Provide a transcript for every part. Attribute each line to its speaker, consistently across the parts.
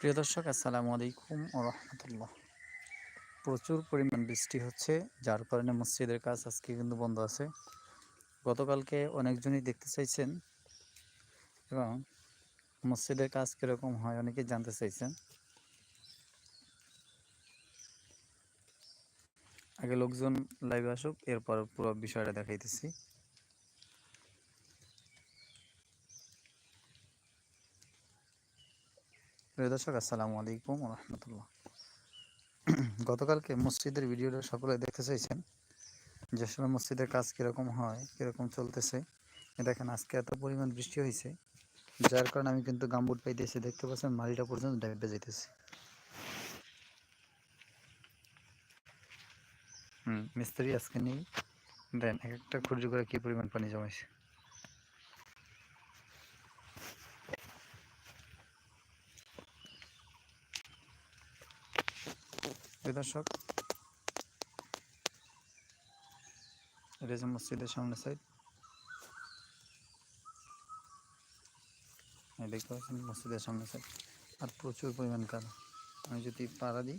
Speaker 1: প্রিয় দর্শক, আসসালামু আলাইকুম ও রহমতুল্লাহ। প্রচুর পরিমাণ বৃষ্টি হচ্ছে, যার কারণে মসজিদের কাজ আজকে কিন্তু বন্ধ আছে। গতকালকে অনেকজনই দেখতে চাইছেন এবং মসজিদের কাজ কীরকম হয় অনেকে জানতে চাইছেন। আগে লোকজন লাইভে আসুক, এরপর পুরো বিষয়টা দেখাইতেছি। প্রিয় দর্শক, আসসালামু আলাইকুম রহমতুল্লাহ। গতকালকে মসজিদের ভিডিওটা সকলে দেখতে চাইছেন, যে আসলে মসজিদের কাজ কীরকম হয়, কীরকম চলতেছে। দেখেন, আজকে এত পরিমাণ বৃষ্টি হয়েছে যার কারণে আমি কিন্তু গাম্বুট পাইতেছি, দেখতে পাচ্ছেন মাটিটা পর্যন্ত ডেবে যেতেছে হুম, মিস্ত্রি আজকে নেই। দেন এক একটা খুঁড়ি করে কী পরিমাণ পানি জমাইছে। দর্শক এটা হচ্ছে মসজিদের সামনে সাইড দেখতে পাচ্ছেন, মসজিদের সামনে সাইড আর প্রচুর পরিমাণ কাদা আমি যদি পাড়া দিই।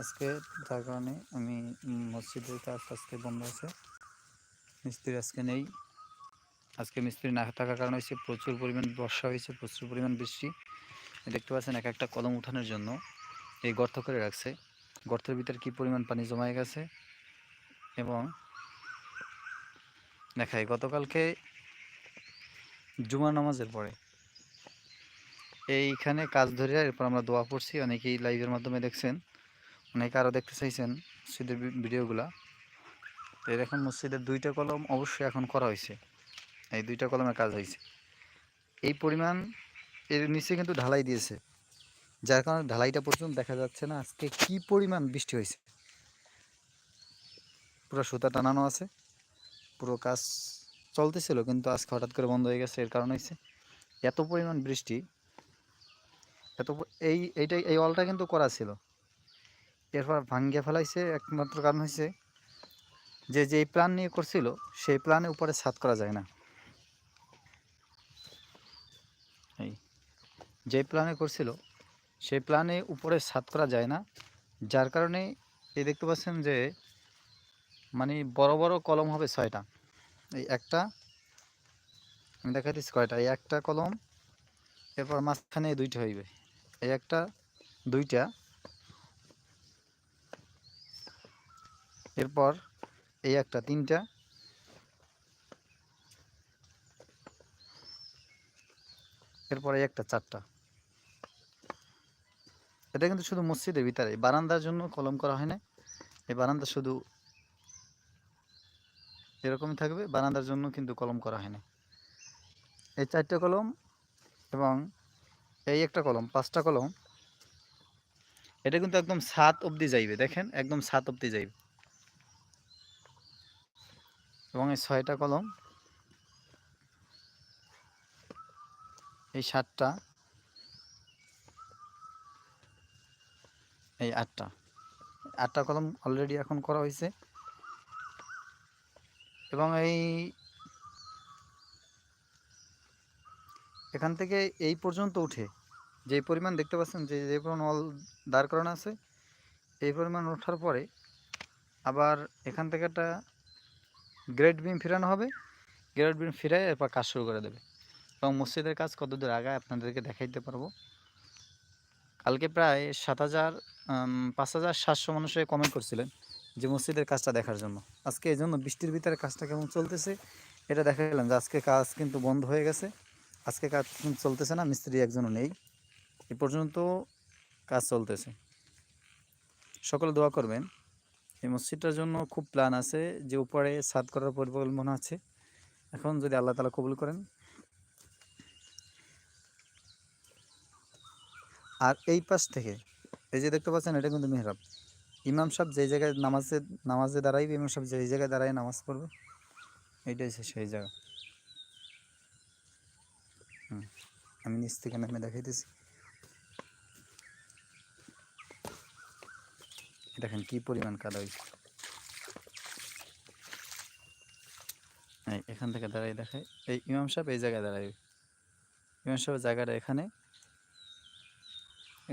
Speaker 1: আজকে তার কারণে আমি মসজিদের কাজ আজকে বন্ধ আছে। মিস্ত্রি আজকে নেই। আজকে মিস্ত্রি না থাকার কারণে হয়েছে প্রচুর পরিমাণ বর্ষা হয়েছে, প্রচুর পরিমাণ বৃষ্টি। দেখতে পাচ্ছেন এক একটা কলম উঠানোর জন্য এই গর্ত করে রাখছে। গর্তের ভিতরে কি পরিমাণ পানি জমায়ে গেছে এবং দেখাই, গতকালকে জুমা নামাজের পরে এইখানে কাজ ধরে এরপর আমরা দোয়া পড়ছি। অনেকেই লাইভের মাধ্যমে দেখছেন, অনেকে আরও দেখতে চাইছেন মসজিদের ভিডিওগুলা। তো এরকম মসজিদের দুইটা কলম অবশ্যই এখন করা হয়েছে। এই দুইটা কলমের কাজ হয়েছে এই পরিমাণ এর নিচে কিন্তু ঢালাই দিয়েছে। যার কারণে ঢালাইটা পর্যন্ত দেখা যাচ্ছে না আজকে কি পরিমাণ বৃষ্টি হয়েছে পুরো সুতা টানানো আছে। পুরো কাজ চলতেছিল কিন্তু আজকে হঠাৎ করে বন্ধ হয়ে গেছে, এর কারণ হয়েছে এত পরিমাণ বৃষ্টি। এত এই এইটাই এই অলটা কিন্তু করা ছিল। এরপর ভাঙ্গিয়ে ফেলাইছে, একমাত্র কারণ হয়েছে যে, যেই প্ল্যান নিয়ে করছিল, সেই প্ল্যানে উপরে ছাদ করা যায় না এই যে প্ল্যানে করছিল সেই প্ল্যানে উপরে ছাদ করা যায় না, যার কারণে এই দেখতে পাচ্ছেন যে মানে বড় বড় কলম হবে ছয়টা। এই একটা, আমি দেখাইতেছি কয়টা, এই একটা কলম, এরপর মাঝখানে দুইটা হইবে। এই একটা, দুইটা, এরপর এই একটা, তিনটা, এরপর এই একটা, চারটা। এটা কিন্তু শুধু মসজিদের ভিতরে। বারান্দার জন্য কলম করা হয় না এই বারান্দা শুধু এরকমই থাকবে, বারান্দার জন্য কিন্তু কলম করা হয় না এই চারটে কলম এবং এই একটা কলম, পাঁচটা কলম, এটা কিন্তু একদম সাত অবধি যাইবে, দেখেন, একদম সাত অবধি যাইবে। এবং এই ছয়টা কলম, এই সাতটা এই আটটা। আটটা কলম অলরেডি এখন করা হয়েছে এবং এই এখান থেকে এই পর্যন্ত উঠে যে পরিমাণ দেখতে পাচ্ছেন, যে যে পরিমাণ অল দাঁড় করানো আছে, এই পরিমাণ ওঠার পরে আবার এখান থেকে একটা গ্রেড বিম ফেরানো হবে। গ্রেড বিম ফিরে এরপর কাজ শুরু করে দেবে। এবং মসজিদের কাজ কতদূর আগায় আপনাদেরকে দেখাইতে পারব। কালকে প্রায় সাত হাজার পাঁচ হাজার সাতশো মানুষের কমেন্ট করছিলেন যে মসজিদের কাজটা দেখার জন্য। আজকে এই জন্য বৃষ্টির ভিতরে কাজটা কেমন চলতেছে, এটা দেখালাম যে আজকে কাজ কিন্তু বন্ধ হয়ে গেছে। আজকে কাজ চলতেছে না, মিস্ত্রি একজনও নেই। এ পর্যন্ত কাজ চলতেছে। সকলে দোয়া করবেন, এই মসজিদটার জন্য খুব প্ল্যান আছে, যে উপরে সাদ করার পরিকল্পনা আছে। এখন যদি আল্লাহ তালা কবুল করেন। আর এই পাশ থেকে এই যে দেখতে পাচ্ছেন, এটা কিন্তু মেহরাব। ইমাম সাহেব যেই জায়গায় নামাজে নামাজে দাঁড়াইবে, ইমাম সাহেব যেই জায়গায় দাঁড়ায় নামাজ পড়বে, এইটাই সেই জায়গা। আমি নিচ থেকে নামে দেখাইতেছি। দেখেন কি পরিমাণ কাদা হয়েছে এখান থেকে দাঁড়াই দেখায় এই ইমাম সাহেব এই জায়গায় দাঁড়ায় ইমাম সাহেবের জায়গাটা এখানে।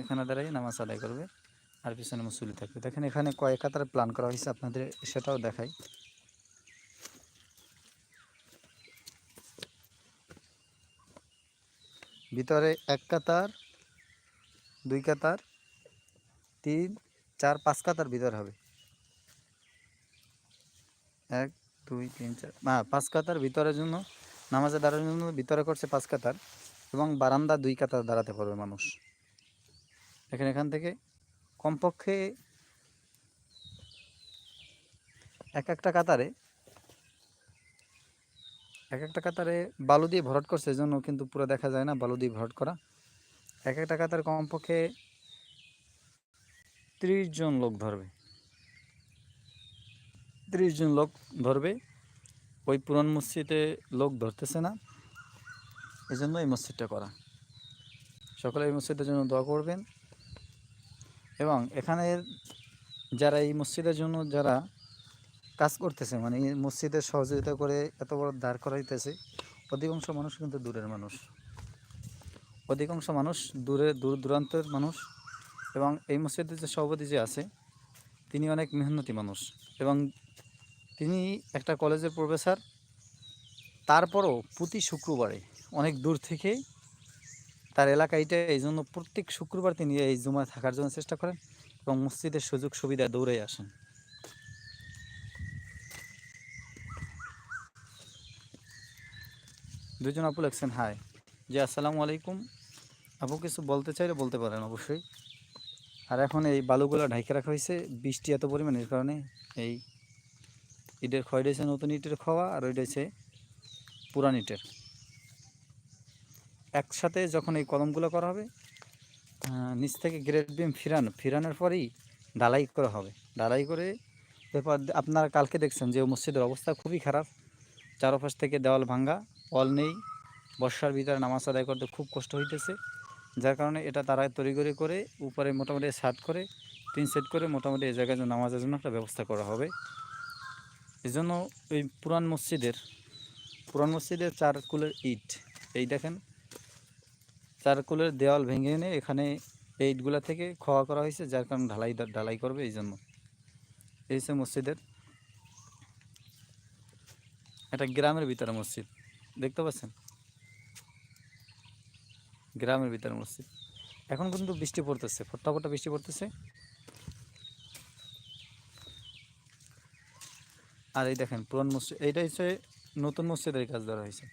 Speaker 1: এখানে দাঁড়াই নামাজ আদায় করবে আর পিছনে মুসল্লি থাকবে। দেখেন এখানে কয়েক কাতারে প্ল্যান করা হয়েছে, আপনাদের সেটাও দেখাই। ভিতরে এক কাতার, দুই কাতার, তিন, চার, পাঁচ কাতার ভিতর হবে। এক, দুই, তিন, চার হ্যাঁ পাঁচ কাতার ভিতরের জন্য, নামাজে দাঁড়ানোর জন্য ভিতরে করছে পাঁচ কাতার এবং বারান্দা দুই কাতার দাঁড়াতে পারবে মানুষ। এখানে এখান থেকে কমপক্ষে এক একটা কাতারে, এক একটা কাতারে বালু দিয়ে ভরাট করছে এই জন্য কিন্তু পুরো দেখা যায় না বালু দিয়ে ভরাট করা। এক একটা কাতারে কমপক্ষে ত্রিশ জন লোক ধরবে। ত্রিশ জন লোক ধরবে। ওই পুরান মসজিদে লোক ধরতেছে না। এই জন্য এই মসজিদটা করা। সকলে এই মসজিদের জন্য দোয়া করবেন। এবং এখানে যারা এই মসজিদের জন্য যারা কাজ করতেছে মানে এই মসজিদের সহযোগিতা করে এত বড় দাঁড় করাইতেছে, অধিকাংশ মানুষ কিন্তু দূরের মানুষ। অধিকাংশ মানুষ দূরে, দূর দূরান্তের মানুষ এবং এই মসজিদের যে সভাপতি যে আছে, তিনি অনেক মেহনতি মানুষ এবং তিনি একটা কলেজের প্রফেসর, তারপরও প্রতি শুক্রবারে অনেক দূর থেকে তার এলাকা এইটা এই জন্য প্রত্যেক শুক্রবার তিনি এই জুমায় থাকার জন্য চেষ্টা করেন এবং মসজিদের সুযোগ সুবিধা দৌড়ে আসেন। দুজন আপু লেখছেন, হাই। জি, আসসালামু আলাইকুম। আপু কিছু বলতে চাইলে বলতে পারেন অবশ্যই। আর এখন এই বালুগুলো ঢাইকে রাখা হয়েছে, বৃষ্টি এত পরিমাণের কারণে এই ইটের ক্ষয় রয়েছে নতুন ইটের খাওয়া আর ওইটা হচ্ছে পুরান ইটের। একসাথে যখন এই কলমগুলো করা হবে নিচ থেকে গ্রেড বিম ফিরানো, ফিরানোর পরেই ডালাই করা হবে। ডালাই করে এরপর আপনারা কালকে দেখছেন যে মসজিদের অবস্থা খুবই খারাপ। চারপাশ থেকে দেওয়াল ভাঙ্গা অল নেই, বর্ষার ভিতরে নামাজ আদায় করতে খুব কষ্ট হইতেছে। যার কারণে এটা তারা তড়িগড়ি করে উপরে মোটামুটি সাত করে তিন সেট করে মোটামুটি এই জায়গায় নামাজের জন্য একটা ব্যবস্থা করা হবে। এই জন্য ওই পুরান মসজিদের পুরান মসজিদের চার কুলের ইট, এই দেখেন চার কুলের দেওয়াল ভেঙে এনে এখানে এই ইটগুলা থেকে খোয়া করা হয়েছে, যার কারণে ঢালাই ঢালাই করবে এই জন্য এই হচ্ছে মসজিদের, এটা গ্রামের ভিতরে মসজিদ, দেখতে পাচ্ছেন? গ্রামের ভিতরে মসজিদ। এখন কিন্তু বৃষ্টি পড়তেছে ফোটা ফোটা বৃষ্টি পড়তেছে। আর এই দেখেন, পুরান মসজিদ, এইটা হচ্ছে নতুন মসজিদের কাজ ধরা হয়েছে।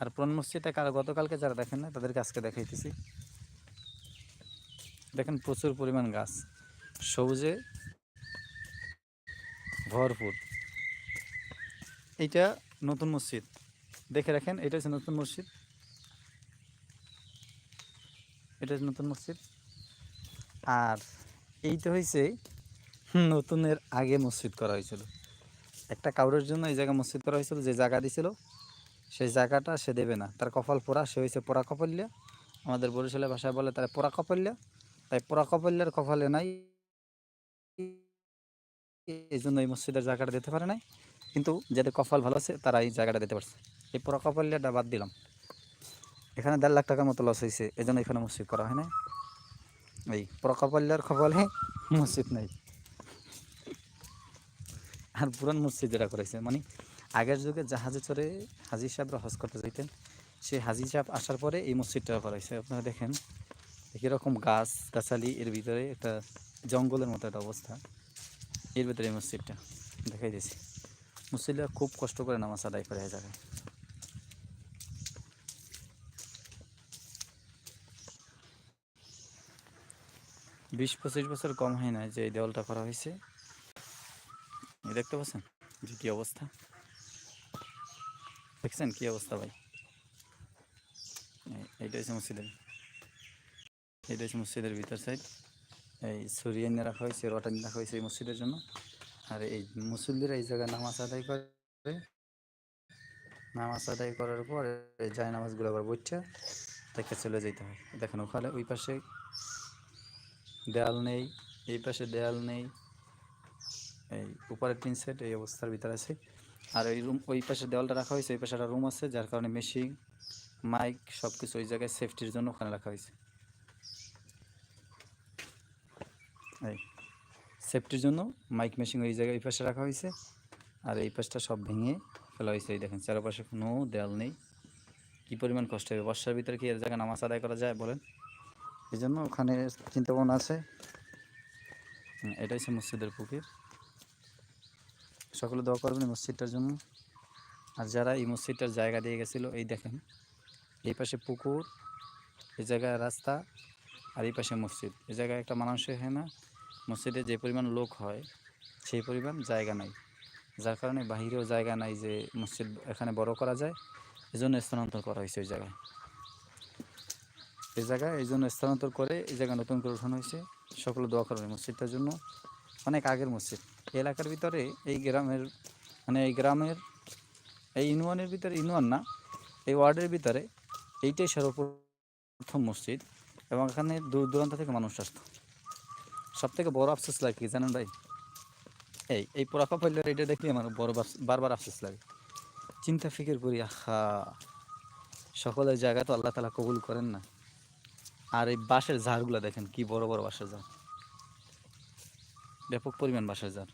Speaker 1: আর পুরান মসজিদটা কার গতকালকে যারা দেখেন না তাদেরকে আজকে দেখাইতেছি। দেখেন প্রচুর পরিমাণ গাছ। সবুজে ভরপুর। এইটা নতুন মসজিদ। দেখে রাখেন, এটা হচ্ছে নতুন মসজিদ। এটা হচ্ছে নতুন মসজিদ। আর এইটা হয়েছে নতুনের আগে মসজিদ করা হয়েছিল একটা কাউরের জন্য এই জায়গা মসজিদ করা হয়েছিল যে জায়গা দিছিল। সেই জায়গাটা সে দেবে না। তার কপাল পোড়া, সে হয়েছে পোড়া কপাল্যা। আমাদের বরিশালের ভাষায় বলে তার পোড়া কপাল্যা। তাই পোড়া কপাল্যার কপালে নাই। এই জন্য এই মসজিদের জায়গাটা দিতে পারে নাই। কিন্তু যাদের কপাল ভালো আছে, তারা এই জায়গাটা দিতে পারছে। এই পোড়া কপাল্যাটা বাদ দিলাম। এখানে দেড় লাখ টাকার মতো লস হয়েছে এই জন্য এখানে মসজিদ করা হয় না এই পোড়া কপাল্যার কপালে মসজিদ নাই। আর পুরান মসজিদ যেটা করেছে মানে আগের যুগে জাহাজে চড়ে হাজি সাহেবরা হজ করতে যাইতেন, সেই হাজির সাহেব আসার পরে এই মসজিদটা করা হয়েছে। আপনারা দেখেন কীরকম গাছ, গাছালি, এর ভিতরে একটা জঙ্গলের মতো একটা অবস্থা। এর ভিতরে এই মসজিদটা দেখাই দিয়েছি মুসলিমরা খুব কষ্ট করে নামাজ আদায় করে জায়গায়। বিশ পঁচিশ বছর কম হয় না যে এই দেওয়ালটা করা হয়েছে। দেখতে পাচ্ছেন? যে কী অবস্থা? দেখছেন কী অবস্থা ভাই? এই- এইটা হচ্ছে মসজিদের এইটা হচ্ছে মসজিদের ভিতর সাইড এই সরিয়ে নিয়ে রাখা হয়েছে রটানি রাখা হয়েছে এই মসজিদের জন্য। আর এই মুসল্লিরা এই জায়গায় নামাজ আদায় করে। নামাজ আদায় করার পর যায় নামাজগুলো আবার বইটা তাকে চলে যেতে হয়। দেখেন ওখানে ওই পাশে দেয়াল নেই, এই পাশে দেয়াল নেই, এই উপরের তিন সেট এই অবস্থার ভিতরে আছে। আর ওই রুম ওই পাশে দেওয়ালটা রাখা হয়েছে, ওই পাশে একটা রুম আছে, যার কারণে মেশিন মাইক সব কিছু ওই জায়গায় সেফটির জন্য ওখানে রাখা হয়েছে। এই সেফটির জন্য মাইক মেশিন ওই জায়গায়, ওই পাশে রাখা হয়েছে। আর এই পাশটা সব ভেঙে ফেলা হয়েছে, এই দেখেন, চারপাশে কোনো দেয়াল নেই। কী পরিমাণ কষ্ট হবে, বর্ষার ভিতরে কি এর জায়গায় নামাজ আদায় করা যায় বলেন? এই জন্য ওখানে চিন্তা ভাবনা আছে এটা হচ্ছে মসজিদের পুকুর। সকলে দোয়া করবেন এই মসজিদটার জন্য। আর যারা এই মসজিদটার জায়গা দিয়ে গেছিল, এই দেখেন, এই পাশে পুকুর এই জায়গায় রাস্তা আর এই পাশে মসজিদ। এই জায়গায় একটা মানুষ হয় না, মসজিদে যে পরিমাণ লোক হয়, সেই পরিমাণ জায়গা নাই। যার কারণে বাহিরেও জায়গা নাই যে মসজিদ এখানে বড় করা যায় এই জন্য স্থানান্তর করা হয়েছে ওই জায়গায়। এই জায়গায় এই জন্য স্থানান্তর করে এই জায়গায় নতুন করে উঠানো হয়েছে। সকলে দোয়া করবেন মসজিদটার জন্য। অনেক আগের মসজিদ। এলাকার ভিতরে এই গ্রামের মানে এই গ্রামের, এই ইউনিয়নের ভিতরে, ইউনিয়ন না, এই ওয়ার্ডের ভিতরে এইটাই সর্বপ্রথম মসজিদ এবং এখানে দূর দূরান্ত থেকে মানুষ আসতো। সব থেকে বড় আফসোস লাগে কি জানেন ভাই? এই এই পোড়াকা ফেললে এটা দেখলে আমার বড় বারবার আফসোস লাগে। চিন্তা, ফিকির করি, আহা, সকলের জায়গা তো আল্লাহ তালা কবুল করেন না। আর এই বাঁশের ঝাড়গুলো দেখেন কি বড় বড় বাঁশের ঝাড়। ব্যাপক পরিমাণ বাঁশের ঝাড়।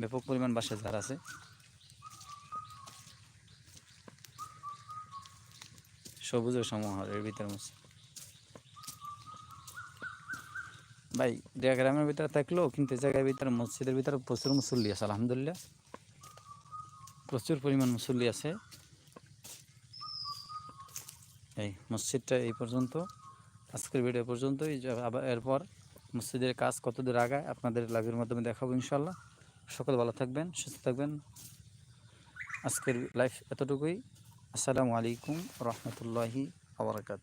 Speaker 1: ব্যাপক পরিমাণ বাঁশের ঝাড় আছে। সবুজের সমাহার এর ভিতরে মসজিদ ভাই দেয়া গ্রামের ভিতরে থাকলেও কিন্তু জায়গার ভিতরে মসজিদের ভিতরে প্রচুর মুসল্লি আছে, আলহামদুলিল্লাহ। প্রচুর পরিমাণ মুসল্লি আছে। এই মসজিদটা এই পর্যন্ত, আজকের ভিডিও পর্যন্তই। আবার এরপর মসজিদের কাজ কতদূর আগায় আপনাদের লাভের মাধ্যমে দেখাবো ইনশাল্লাহ সকলে ভালো থাকবেন সুস্থ থাকবেন। আজকের লাইফ এতটুকুই। আসসালামু আলাইকুম রহমতুল্লাহি আবরকাত